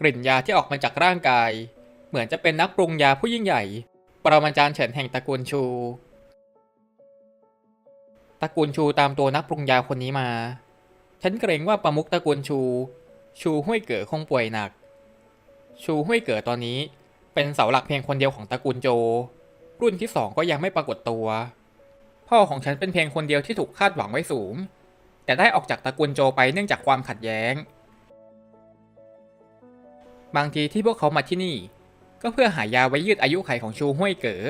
กลิ่นยาที่ออกมาจากร่างกาย เหมือนจะเป็นนักปรุงยาผู้ยิ่งใหญ่ ปรมาจารย์เฉินแห่งตระกูลชู ตระกูลชูตามตัวนักปรุงยาคนนี้มา ฉันเกรงว่าประมุขตระกูลชู ชูห้วยเก๋อคงป่วยหนัก ชูห้วยเก๋อตอนนี้เป็นเสาหลักเพียงคนเดียวของตระกูลโจ รุ่นที่สองก็ยังไม่ปรากฏตัว พ่อของฉันเป็นเพียงคนเดียวที่ถูกคาดหวังไว้สูง แต่ได้ออกจากตระกูลโจไปเนื่องจากความขัดแย้ง บางทีที่พวกเขามาที่นี่ ก็เพื่อหายาไว้ยืดอายุไขของชูห้วยเก๋อ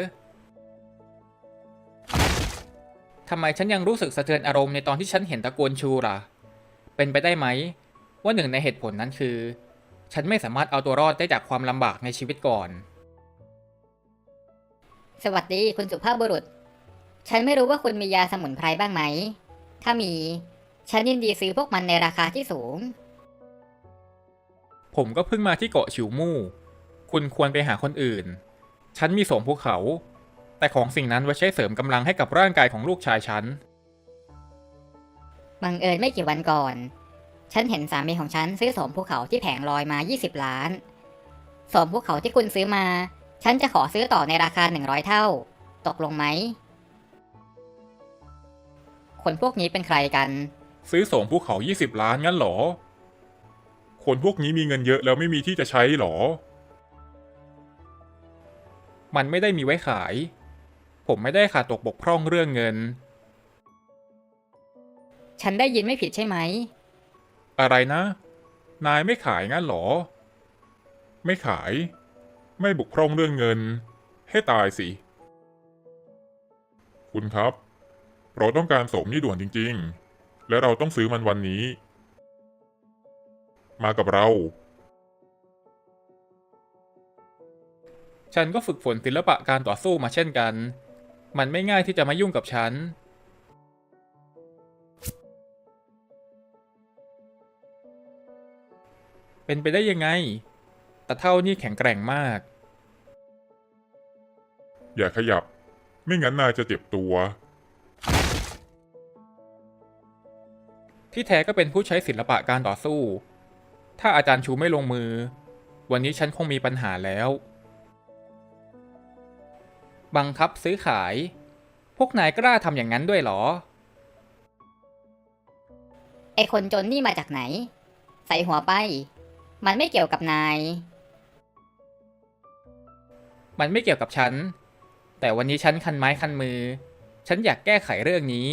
ทำไมฉันยังรู้สึกสะเทือนอารมณ์ในตอนที่ฉันเห็นตะกูลชูล่ะ เป็นไปได้ไหม ว่าหนึ่งในเหตุผลนั้นคือ ฉันไม่สามารถเอาตัวรอดได้จากความลำบากในชีวิตก่อน สวัสดีคุณสุภาพบุรุษ ฉันไม่รู้ว่าคุณมียาสมุนไพรบ้างไหม ถ้ามี ฉันยินดีซื้อพวกมันในราคาที่สูง ผมก็เพิ่งมาที่เกาะฉิวมู่ คุณควรไปหาคนอื่น ฉันมีสมภูเขา แต่ของสิ่งนั้นไว้ใช้เสริมกำลังให้กับร่างกายของลูกชายฉัน บังเอิญไม่กี่วันก่อน ฉันเห็นสามีของฉันซื้อสมภูเขาที่แผงลอยมา 20 ล้าน สมภูเขาที่คุณซื้อมา ฉันจะขอซื้อต่อในราคา 100 เท่า ตกลงไหม คนพวกนี้เป็นใครกัน ซื้อสมภูเขา 20 ล้านงั้นเหรอ คนพวกนี้มีเงินเยอะแล้วไม่มีที่จะใช้เหรอ มันไม่ได้มีไว้ขาย ผมไม่ได้ขาดตกบกพร่องเรื่องเงิน ฉันได้ยินไม่ผิดใช่ไหม อะไรนะ นายไม่ขายงั้นเหรอ ไม่ขาย ไม่บุกพร่องเรื่องเงิน ให้ตายสิ คุณครับ เราต้องการสมนี่ด่วนจริง ๆ และเราต้องซื้อมันวันนี้ มากับเรา ฉันก็ฝึกฝนศิลปะการต่อสู้มาเช่นกัน มันไม่ง่ายที่จะมายุ่งกับฉัน เป็นไปได้ยังไง แต่เท่านี่แข็งแกร่งมาก อย่าขยับ ไม่งั้นนายจะเจ็บตัว ที่แท้ก็เป็นผู้ใช้ศิลปะการต่อสู้ ถ้าอาจารย์ชูไม่ลงมือ วันนี้ฉันคงมีปัญหาแล้ว บังคับซื้อขาย พวกนายกล้าทำอย่างนั้นด้วยเหรอ ไอคนจนนี่มาจากไหน ใส่หัวไป มันไม่เกี่ยวกับนาย มันไม่เกี่ยวกับฉัน แต่วันนี้ฉันคันไม้คันมือ ฉันอยากแก้ไขเรื่องนี้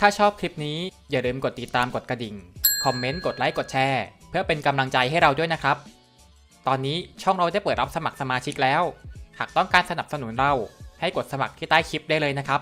ถ้าชอบคลิปนี้อย่าลืมกดติดตามกดกระดิ่ง คอมเมนต์ กดไลค์ กดแชร์ เพื่อเป็นกำลังใจให้เราด้วยนะครับ ตอนนี้ช่องเราได้เปิดรับสมัครสมาชิกแล้ว หากต้องการสนับสนุนเราให้กดสมัครที่ใต้คลิปได้เลยนะครับ